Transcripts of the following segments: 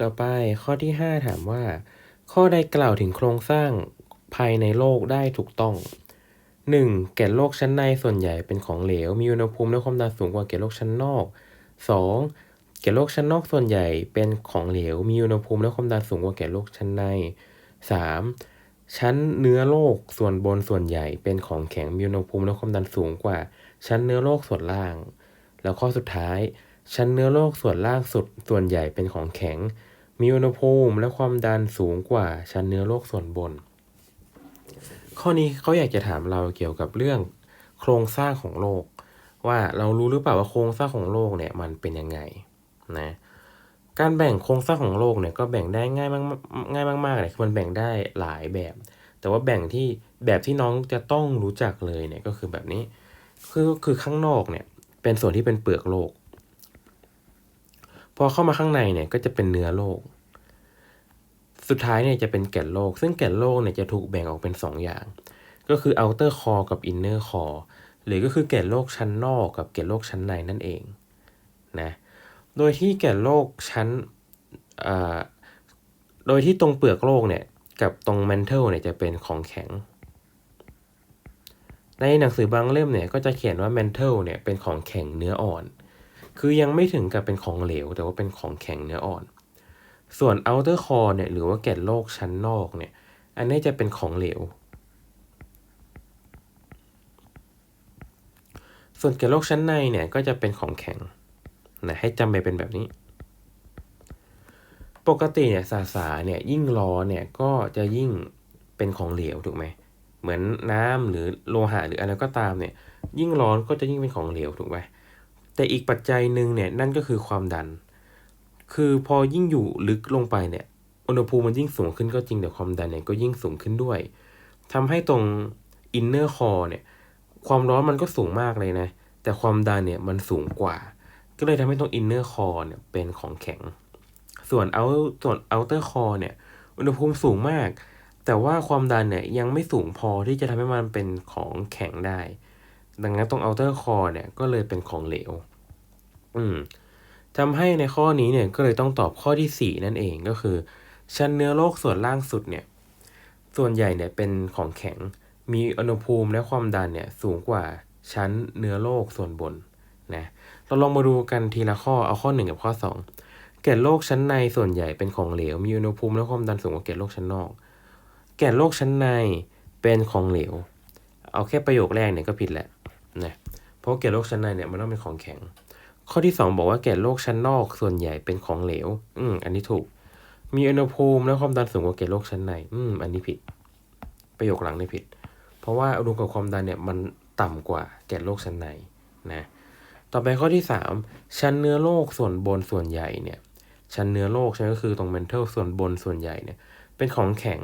ต่อไปข้อที่ 5 ถามว่า ข้อใดกล่าวถึงโครงสร้างภายในโลกได้ถูกต้อง 1. แก่นโลกชั้นในส่วนใหญ่เป็นของเหลว มีอุณหภูมิและความดันสูงกว่าแก่นโลกชั้นนอก 2. แก่นโลกชั้นนอกส่วนใหญ่เป็นของเหลว มีอุณหภูมิและความดันสูงกว่าแก่นโลกชั้นใน 3. ชั้นเนื้อโลกส่วนบนส่วนใหญ่เป็นของแข็งมีอุณหภูมิและความดันสูงกว่า ชั้นเนื้อโลกส่วนล่าง แล้วข้อสุดท้าย ชั้นเนื้อโลกส่วนล่างสุดส่วนใหญ่เป็นของแข็ง มีอุณหภูมิและความดันสูงกว่าชั้นเนื้อโลกส่วนบน ข้อนี้เขาอยากจะถามเราเกี่ยวกับเรื่อง โครงสร้างของโลก ว่าเรารู้หรือเปล่าว่าโครงสร้างของโลกเนี่ยมันเป็นยังไงนะการแบ่งโครงสร้างของโลกเนี่ยก็แบ่งได้ง่ายมากง่ายมากๆเลยคือมันแบ่งได้หลายแบบ แต่ว่าแบ่งที่แบบที่น้องจะต้องรู้จักเลยเนี่ยก็คือแบบนี้คือคือข้างนอกเนี่ยเป็นส่วนที่เป็นเปลือกโลก พอเข้ามาข้างในเนี่ยก็จะเป็นเนื้อโลก สุดท้ายเนี่ยจะเป็นแก่นโลก ซึ่งแก่นโลกเนี่ยจะถูกแบ่งออกเป็น 2 อย่าง ก็คือ outer core กับ inner core หรือก็คือแก่นโลกชั้นนอกกับแก่นโลกชั้นในนั่นเองนะโดยที่แก่นโลกชั้นโดยที่ตรงเปลือกโลกเนี่ยกับตรง mantle เนี่ยจะเป็นของแข็ง ในหนังสือบางเล่มเนี่ยก็จะเขียนว่า mantle เนี่ยเป็นของแข็งเนื้ออ่อน คือยังไม่ถึงกับเป็นของเหลว แต่ว่าเป็นของแข็งเนื้ออ่อน ส่วน outer core เนี่ยหรือว่าแก่นโลกชั้นนอกเนี่ย อันนี้จะเป็นของเหลว ส่วนแก่นโลกชั้นในเนี่ยก็จะเป็นของแข็งนะให้จำไปเป็นแบบนี้ ปกติเนี่ยสาสาเนี่ยยิ่งร้อนเนี่ยก็จะยิ่งเป็นของเหลวถูกไหมเหมือนน้ำหรือโลหะหรืออะไรก็ตามเนี่ย ยิ่งร้อนก็จะยิ่งเป็นของเหลวถูกไหม แต่อีกปัจจัยหนึ่งเนี่ยนั่นก็คือความดัน คือพอยิ่งอยู่ลึกลงไปเนี่ยอุณหภูมิมันยิ่งสูงขึ้นก็จริงแต่ความดันเนี่ยก็ยิ่งสูงขึ้นด้วยทำให้ตรงอินเนอร์คอร์เนี่ยความร้อนมันก็สูงมากเลยนะ แต่ความดันเนี่ยมันสูงกว่า ก็เลยทำให้ตรง inner core เนี่ยเป็นของแข็ง ส่วน out ส่วน outer core เนี่ยอุณหภูมิสูงมาก แต่ว่าความดันเนี่ยยังไม่สูงพอที่จะทำให้มันเป็นของแข็งได้ ดังนั้นตรง outer core เนี่ยก็เลยเป็นของเหลว อืมทำให้ในข้อนี้เนี่ยก็เลยต้องตอบข้อที่ 4 นั่นเองก็คือ ชั้นเนื้อโลกส่วนล่างสุดเนี่ยส่วนใหญ่เนี่ยเป็นของแข็งมีอุณหภูมิและความดันเนี่ยสูงกว่าชั้นเนื้อโลกส่วนบนนะเราลองมาดูกันทีละข้อเอาข้อ 1 กับข้อ 2 แก่นโลกชั้นในส่วนใหญ่เป็นของเหลว มีอุณหภูมิและความดันสูงกว่าแก่นโลกชั้นนอก แก่นโลกชั้นในเป็นของเหลว เอาแค่ประโยคแรกเนี่ยก็ผิดแหละนะเพราะแก่นโลกชั้นในเนี่ยมันต้องเป็นของแข็ง ข้อที่ 2 บอกว่าแก่โลกชั้นนอกส่วนใหญ่เป็นของเหลว อืม อันนี้ถูก มีอุณหภูมิและความดันสูงกว่าแก่โลกชั้นใน อืม อันนี้ผิด ประโยคหลังนี่ผิด เพราะว่าอุณหภูมิกับความดันเนี่ยมันต่ำกว่าแก่โลกชั้นในนะ ต่อไปข้อที่ 3 ชั้นเนื้อโลกส่วนบนส่วนใหญ่เนี่ย ชั้นเนื้อโลกใช่ก็คือตรงเมนเทลส่วนบนส่วนใหญ่เนี่ย เป็นของแข็ง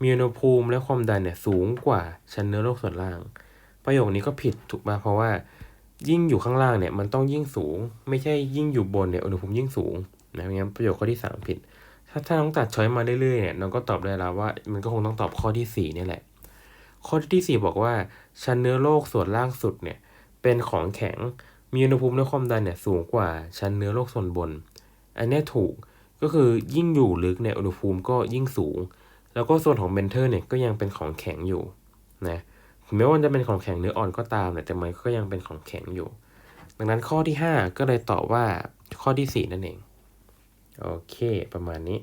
มีอุณหภูมิและความดันเนี่ยสูงกว่าชั้นเนื้อโลกส่วนล่าง ประโยคนี้ก็ผิดถูกป่ะเพราะว่า ยิ่งอยู่ข้างล่างเนี่ยมันต้องยิ่งสูง ไม่ใช่ยิ่งอยู่บนเนี่ยอุณหภูมิยิ่งสูงนะงั้นประโยคข้อที่ 3 ผิด ถ้าถ้าน้องตัดช้อยมาเรื่อยๆเนี่ยน้องก็ตอบได้แล้วว่า มันก็คงต้องตอบข้อที่4นี่แหละ ข้อที่ 4 บอกว่า ชั้นเนื้อโลกส่วนล่างสุดเนี่ยเป็นของแข็งมีอุณหภูมิและความดันเนี่ยสูงกว่าชั้นเนื้อโลกส่วนบน อันนี้ถูกก็คือยิ่งอยู่ลึกเนี่ยอุณหภูมิก็ยิ่งสูง แล้วก็ส่วนของเบนเทอร์เนี่ยก็ยังเป็นของแข็งอยู่นะ แม้ว่าจะเป็นของแข็งเนื้ออ่อนก็ตามแต่มันก็ยังเป็นของแข็งอยู่ ดังนั้นข้อที่ 5 ก็เลยตอบว่าข้อที่ 4 นั่นเอง โอเค ประมาณนี้